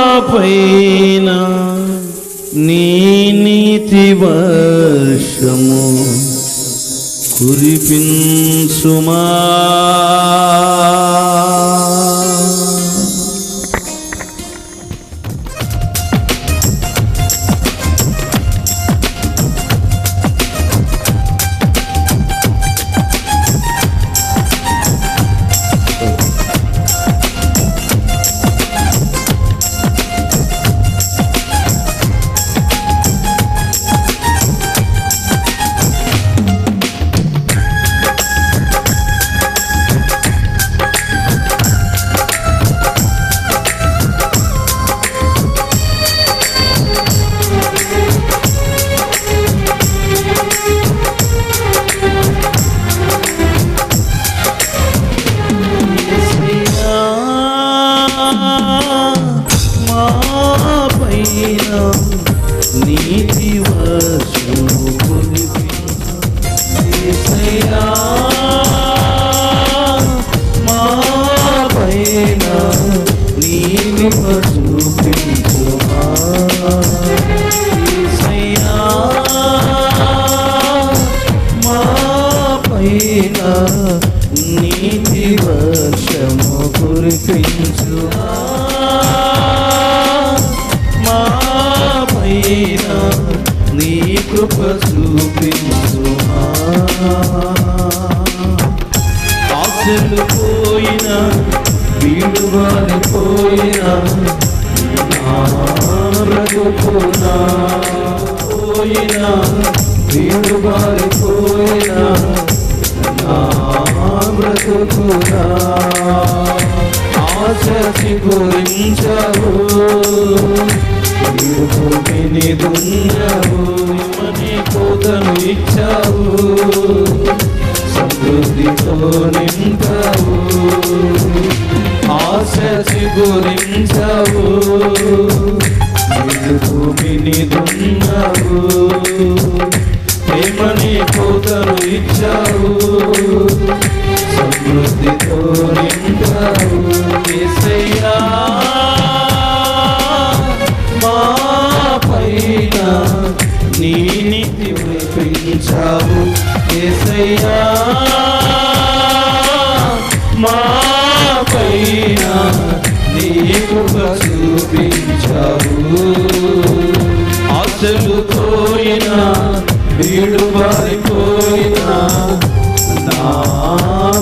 మాపైన నీ నీతి వర్షము కురిపించుమా? నీతి వర్షము కురిపించు. మా పైన నీ కృప చూపించు. ఆశలు పోయిన వీడు పోయిన పోయినా బ్రతుకునా పోయిన పోయినా సమృద్ధితో ఆశ చిగురించవు. భూమిని దున్నవు. ప్రేమని కోతను ఇచ్చావు. సమృద్ధితో నింపావు యేసయ్యా మా పైన నీ నీతి పెంచావు యేసయ్యా మా నీ కృప చూపించావు. ఆశలు పోయిన వీడు పారిపోయినా నా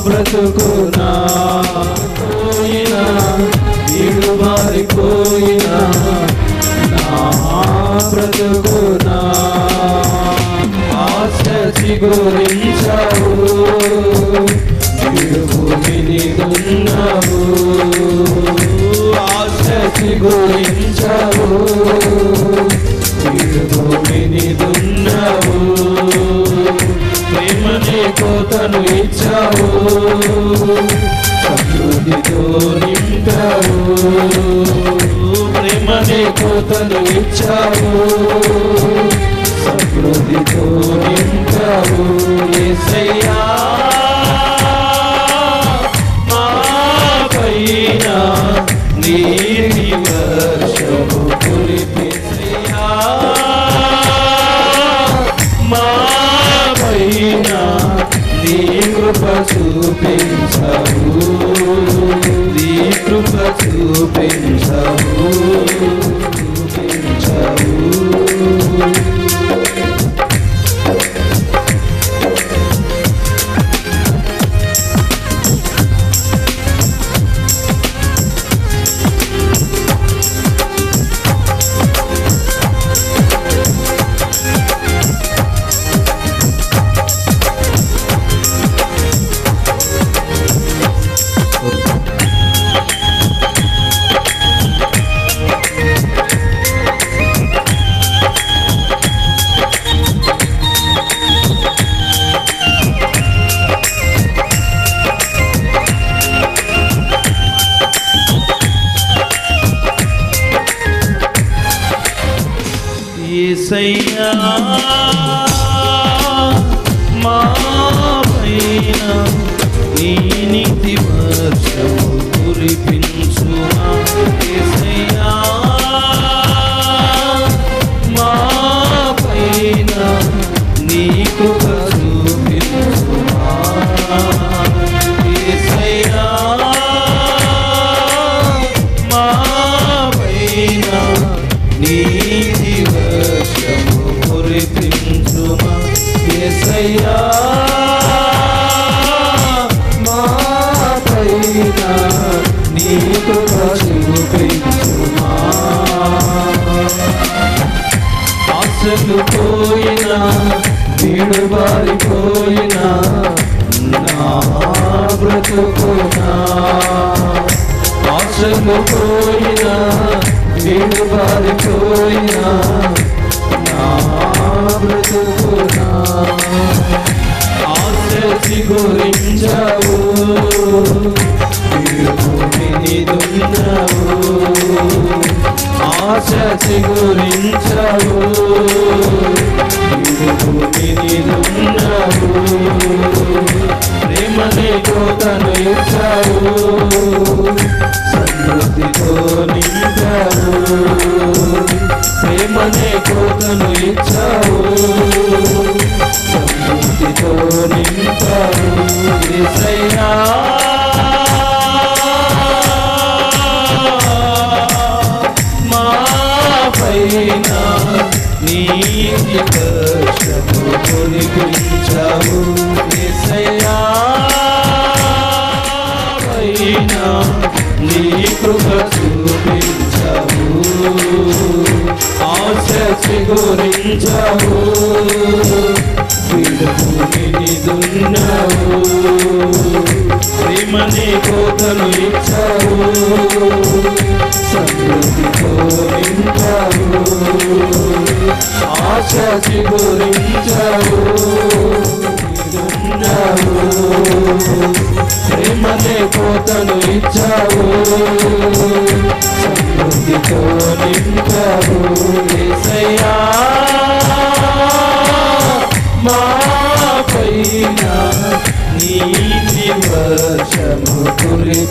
బ్రతుకునా పోయినా వీడు పారిపోయినా నా బ్రతుకునా. ఆశ చిగురించావు. వీడు భూమిని దున్నావు ఆశ చిగురించావు వీడు భూమిని దున్నావు ప్రేమని కోతను ఇచ్చావు. సమృద్ధితో నింపావు ప్రేమని కోతను ఇచ్చావు సమృద్ధితో నింపావు ఆశలు పోయినా వీడు బారిపోయినా నా బ్రతుకునా ఆశలు పోయినా వీడు బారిపోయినా నా భూమిని నీతి కష్టము కొనిపించావు యేసయ్యా నీ కృప చూపించావు. ఆశ చిగురించావు విడుపుని దున్నావు ప్రేమని కోతలు ఇచ్చావు సమృద్ధితో నింపావు ఆశకి చిగురించావు దున్నావు ప్రేమనే కోతను ఇచ్చావు. సమృద్ధితో నింపావు యేసయ్యా మా పైన నీతి వర్షము కురిపించావు